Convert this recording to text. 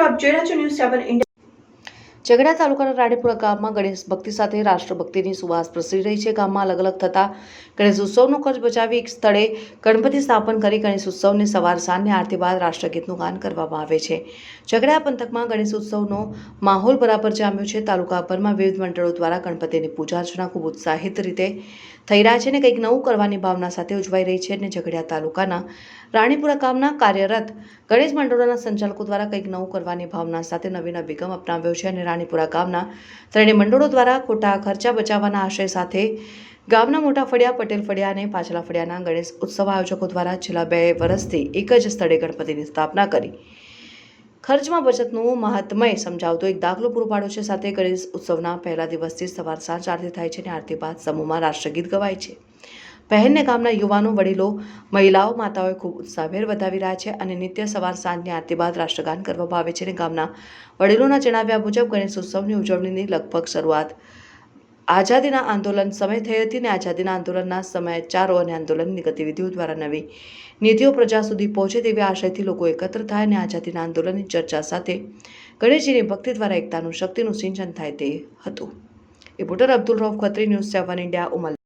આપ જોઈ રહ્યા છો ન્યૂઝ સેવન ઇન્ડિયા ઝઘડા તાલુકાના રાણીપુરા ગામમાં ગણેશ ભક્તિ સાથે રાષ્ટ્રભક્તિની સુવાસ પ્રસરી રહી છે. ગામમાં અલગ અલગ થતા ગણેશ ઉત્સવનો ખર્ચ બચાવી એક સ્થળે ગણપતિ સ્થાપન કરી ગણેશ ઉત્સવની સવાર સાંજને આરતી બાદ રાષ્ટ્રગીતનું ગાન કરવામાં આવે છે. ઝઘડા પંથકમાં ગણેશ ઉત્સવનો માહોલ બરાબર જામ્યો છે. તાલુકાભરમાં વિવિધ મંડળો દ્વારા ગણપતિની પૂજા અર્ચના ખૂબ ઉત્સાહિત રીતે થઈ રહ્યા છે અને કંઈક નવું કરવાની ભાવના સાથે ઉજવાઈ રહી છે અને ઝઘડિયા તાલુકાના રાણીપુરા ગામના કાર્યરત ગણેશ મંડળોના સંચાલકો દ્વારા કંઈક નવું કરવાની ભાવના સાથે નવીન અભિગમ અપનાવ્યો છે અને રાણીપુરા ગામના ત્રણેય મંડળો દ્વારા ખોટા ખર્ચા બચાવવાના આશય સાથે ગામના મોટા ફળિયા, પટેલ ફળિયા અને પાછલા ફળિયાના ગણેશ ઉત્સવ આયોજકો દ્વારા છેલ્લા બે વર્ષથી એક જ સ્થળે ગણપતિની સ્થાપના કરી. ખર્ચમાં બચતનું મહાત્મય સમજાવતો એક દાખલો પૂરો પાડ્યો છે. સાથે ગણેશ ઉત્સવના પહેલા દિવસથી સવાર સાંજ આરતી થાય છે અને આરતી બાદ સમૂહમાં રાષ્ટ્રગીત ગવાય છે. બહેનને ગામના યુવાનો, વડીલો, મહિલાઓ, માતાઓએ ખૂબ ઉત્સાહભેર વધાવી રહ્યા છે અને નિત્ય સવાર સાંજની આરતી બાદ રાષ્ટ્રગાન કરવામાં આવે છે અને ગામના વડીલોના જણાવ્યા મુજબ ગણેશ ઉત્સવની ઉજવણીની લગભગ શરૂઆત આઝાદીના આંદોલન સમય થઈ હતી અને આઝાદીના આંદોલનના સમાચારો અને આંદોલનની ગતિવિધિઓ દ્વારા નવી નીતિઓ પ્રજા સુધી પહોંચે તેવી આશયથી લોકો એકત્ર થાય અને આઝાદીના આંદોલનની ચર્ચા સાથે ગણેશજીની ભક્તિ દ્વારા એકતાનું શક્તિનું સિંચન થાય તે હતું. Reporter Abdul Rauf Khatri, news seven India ઉમલ